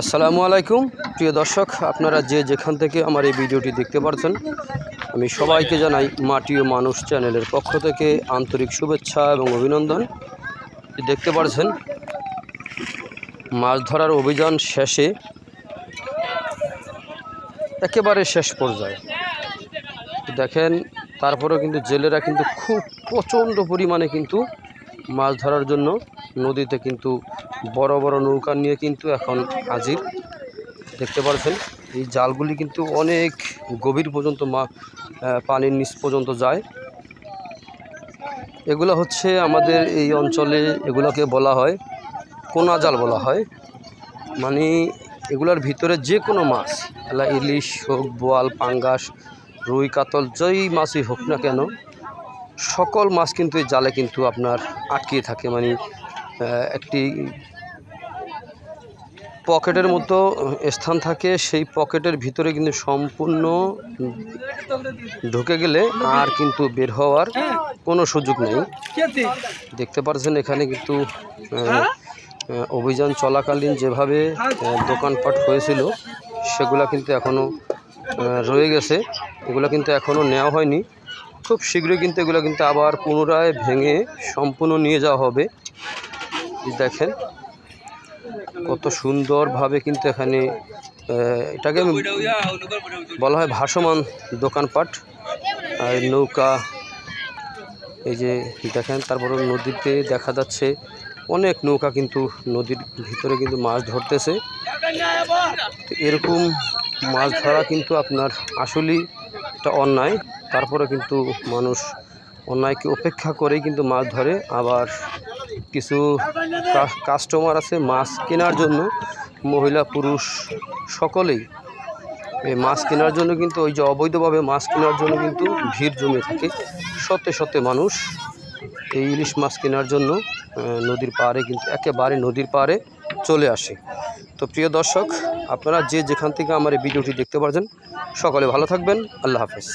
আসসালামু আলাইকুম। প্রিয় দর্শক, আপনারা যে যেখান থেকে আমার এই ভিডিওটি দেখতে পাচ্ছেন আমি সবাইকে জানাই মাটি ও মানুষ চ্যানেলের পক্ষ থেকে আন্তরিক শুভেচ্ছা এবং অভিনন্দন। দেখতে পাচ্ছেন মাছ ধরার অভিযান শেষে একেবারে শেষ পর্যায়ে। দেখেন, তারপরেও কিন্তু জেলেরা কিন্তু খুব প্রচণ্ড পরিমাণে কিন্তু মাছ ধরার জন্য নদীতে কিন্তু বড় বড় নৌকা নিয়ে কিন্তু এখন হাজির। দেখতে পাচ্ছেন এই জালগুলি কিন্তু অনেক গভীর পর্যন্ত মা পানির নিচ পর্যন্ত যায়। এগুলো হচ্ছে আমাদের এই অঞ্চলে এগুলোকে বলা হয়, কোনা জাল বলা হয়। মানে এগুলোর ভিতরে যে কোনো মাছ ইলিশ হোক, বোয়াল, পাঙ্গাস, রুই, কাতল, যেই মাছই হোক না কেন সকল মাছ কিন্তু এই জালে কিন্তু আপনার আটকে থাকে মানে একটি পকেটের মতো স্থান থাকে। সেই পকেটের ভিতরে কিন্তু সম্পূর্ণ ঢুকে গেলে আর কিন্তু বের হওয়ার কোনো সুযোগ নেই। দেখতে পাচ্ছেন এখানে কিন্তু অভিযান চলাকালীন যেভাবে দোকানপাট হয়েছিল, সেগুলা কিন্তু এখনও রয়ে গেছে। এগুলো কিন্তু এখনও নেওয়া হয়নি। খুব শীঘ্রই কিন্তু এগুলো কিন্তু আবার পুনরায় ভেঙে সম্পূর্ণ নিয়ে যাওয়া হবে। দেখেন, কত সুন্দরভাবে কিন্তু এখানে এটাকে বলা হয় ভাসমান দোকানপাট। আর নৌকা, এই যে দেখেন তারপরে নদীতে দেখা যাচ্ছে অনেক নৌকা কিন্তু নদীর ভিতরে কিন্তু মাছ ধরতেছে। এরকম মাছ ধরা কিন্তু আপনার আসলেই একটা অন্যায়। তারপরে কিন্তু মানুষ অন্যায়কে উপেক্ষা করেই কিন্তু মাছ ধরে। আবার কিছু কাস্টমার আছে মাছ কেনার জন্য। মহিলা, পুরুষ সকলেই এই মাছ কেনার জন্য কিন্তু ওই যে অবৈধভাবে মাছ কেনার জন্য কিন্তু ভিড় জমে থাকে। সত্যি সত্যি মানুষ এই ইলিশ মাছ কেনার জন্য নদীর পাড়ে কিন্তু একেবারে নদীর পাড়ে চলে আসে। তো প্রিয় দর্শক, আপনারা যে যেখান থেকে আমার এই ভিডিওটি দেখতে পারছেন, সকলে ভালো থাকবেন। আল্লাহ হাফেজ।